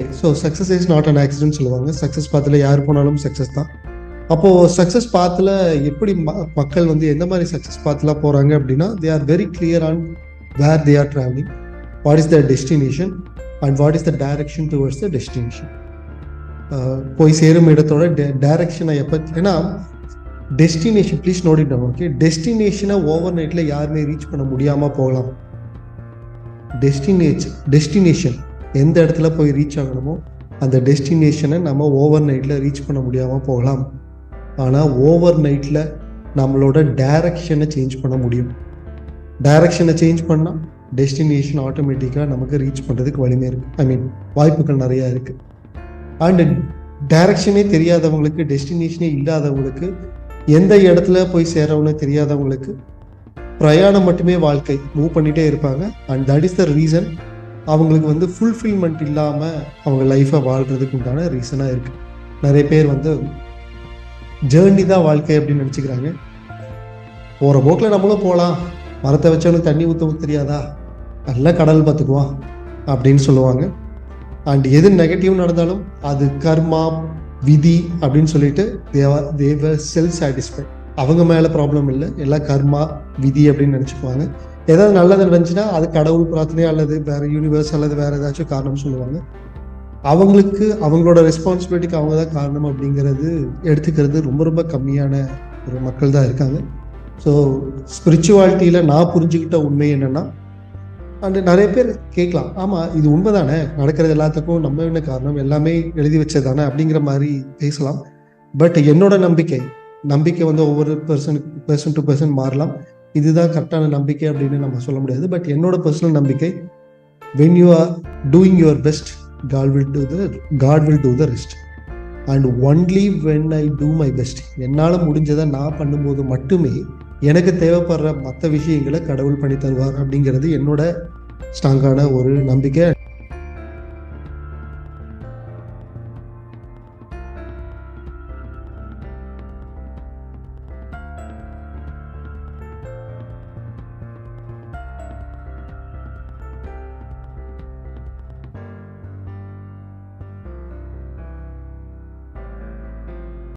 So success is not an accident சொல்லுவாங்க. Success பாத்தில் யார் போனாலும் சக்ஸஸ் தான். அப்போது சக்ஸஸ் பாத்தில் எப்படி ம- மக்கள் வந்து எந்த மாதிரி சக்ஸஸ் பாத்தில் போகிறாங்க அப்படின்னா they are very clear on where they are travelling what is the destination and what is the direction towards the destination போய் சேரும் இடத்தோட டைரக்ஷனை எப்போ ஏன்னா டெஸ்டினேஷன் ப்ளீஸ் நோடிட்டோம் ஓகே டெஸ்டினேஷனை ஓவர் நைட்டில் யாருமே ரீச் பண்ண முடியாமல் போகலாம். டெஸ்டினேஷன் டெஸ்டினேஷன் எந்த இடத்துல போய் ரீச் ஆகணுமோ அந்த டெஸ்டினேஷனை நம்ம ஓவர் நைட்டில் ரீச் பண்ண முடியாமல் போகலாம். ஆனால் ஓவர் நைட்டில் நம்மளோட டைரக்ஷனை சேஞ்ச் பண்ண முடியும். டைரக்ஷனை சேஞ்ச் பண்ணால் டெஸ்டினேஷன் ஆட்டோமேட்டிக்காக நமக்கு ரீச் பண்ணுறதுக்கு வலிமை இருக்குது ஐ மீன் வாய்ப்புகள் நிறையா இருக்குது அண்டு டைரக்ஷனே தெரியாதவங்களுக்கு டெஸ்டினேஷனே இல்லாதவங்களுக்கு எந்த இடத்துல போய் சேரவுன்னு தெரியாதவங்களுக்கு பிரயாணம் மட்டுமே வாழ்க்கை மூவ் பண்ணிகிட்டே இருப்பாங்க. And that is the reason அவங்களுக்கு வந்து ஃபுல்ஃபில்மெண்ட் இல்லாமல் அவங்க லைஃப்பை வாழ்கிறதுக்கு உண்டான ரீசனாக இருக்குது நிறைய பேர் வந்து ஜேர்னி தான் வாழ்க்கை அப்படின்னு நினச்சிக்கிறாங்க. போகிற போக்கில் நம்மளும் போகலாம் மரத்தை வச்சவனுக்கு தண்ணி ஊற்றவும் தெரியாதா? நல்லா கடல் பார்த்துக்குவான் அப்படின்னு சொல்லுவாங்க. அண்ட் எது நெகட்டிவ் நடந்தாலும் அது கர்மா விதி அப்படின்னு சொல்லிட்டு தேவர் செல்ஃப் சாட்டிஸ்ஃபை அவங்க மேலே ப்ராப்ளம் இல்லை. எல்லாம் கர்மா விதி அப்படின்னு நினச்சிக்குவாங்க. ஏதாவது நல்லது நடந்துச்சுன்னா அது கடவுள் பிரார்த்தனை அல்லது வேற யூனிவர்ஸ் அல்லது வேற ஏதாச்சும் காரணம் சொல்லுவாங்க. அவங்களுக்கு அவங்களோட ரெஸ்பான்சிபிலிட்டிக்கு அவங்க தான் காரணம் அப்படிங்கிறது எடுத்துக்கிறது ரொம்ப ரொம்ப கம்மியான ஒரு மக்கள் தான் இருக்காங்க. ஸோ ஸ்பிரிச்சுவாலிட்டியில் நான் புரிஞ்சுக்கிட்ட உண்மை என்னன்னா அண்டு நிறைய பேர் கேட்கலாம் ஆமாம் இது உண்மை தானே நடக்கிறது எல்லாத்துக்கும் நம்ம என்ன காரணம்? எல்லாமே எழுதி வச்சது தானே அப்படிங்கிற மாதிரி பேசலாம். பட் என்னோட நம்பிக்கை நம்பிக்கை வந்து ஒவ்வொரு பர்சனுக்கு பர்சன் டு பர்சன் மாறலாம். இதுதான் கரெக்டான நம்பிக்கை அப்படின்னு நம்ம சொல்ல முடியாது. பட் என்னோட பர்சனல் நம்பிக்கை when you are doing your best God will do the God will do the rest and only when I do my best என்னால் முடிஞ்சதை நான் பண்ணும்போது மட்டுமே எனக்கு தேவைப்படுற மற்ற விஷயங்களை கடவுள் பண்ணி தருவார் அப்படிங்கிறது என்னோட ஸ்ட்ராங்கான ஒரு நம்பிக்கை.